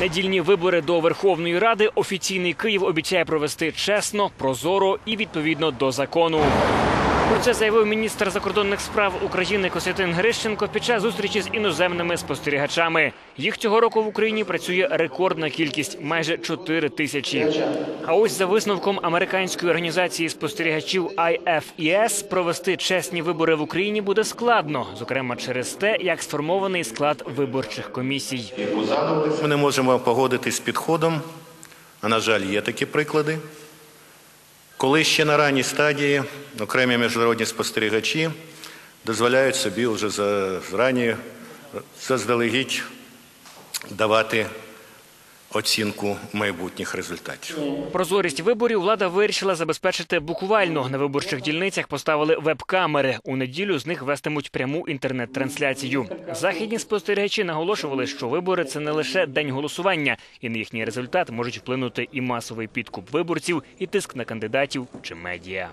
Недільні вибори до Верховної Ради офіційний Київ обіцяє провести чесно, прозоро і відповідно до закону. Про це заявив міністр закордонних справ України Костянтин Грищенко під час зустрічі з іноземними спостерігачами. Їх цього року в Україні працює рекордна кількість майже 4 тисячі. А ось за висновком американської організації спостерігачів IFES провести чесні вибори в Україні буде складно, зокрема через те, як сформований склад виборчих комісій. Ми не можемо погодитись з підходом, а на жаль, є такі приклади, коли ще на ранній стадії окремі міжнародні спостерігачі дозволяють собі вже зарані заздалегідь давати оцінку майбутніх результатів. Прозорість виборів влада вирішила забезпечити буквально. На виборчих дільницях поставили веб-камери. У неділю з них вестимуть пряму інтернет-трансляцію. Західні спостерігачі наголошували, що вибори це не лише день голосування, і на їхній результат можуть вплинути і масовий підкуп виборців, і тиск на кандидатів чи медіа.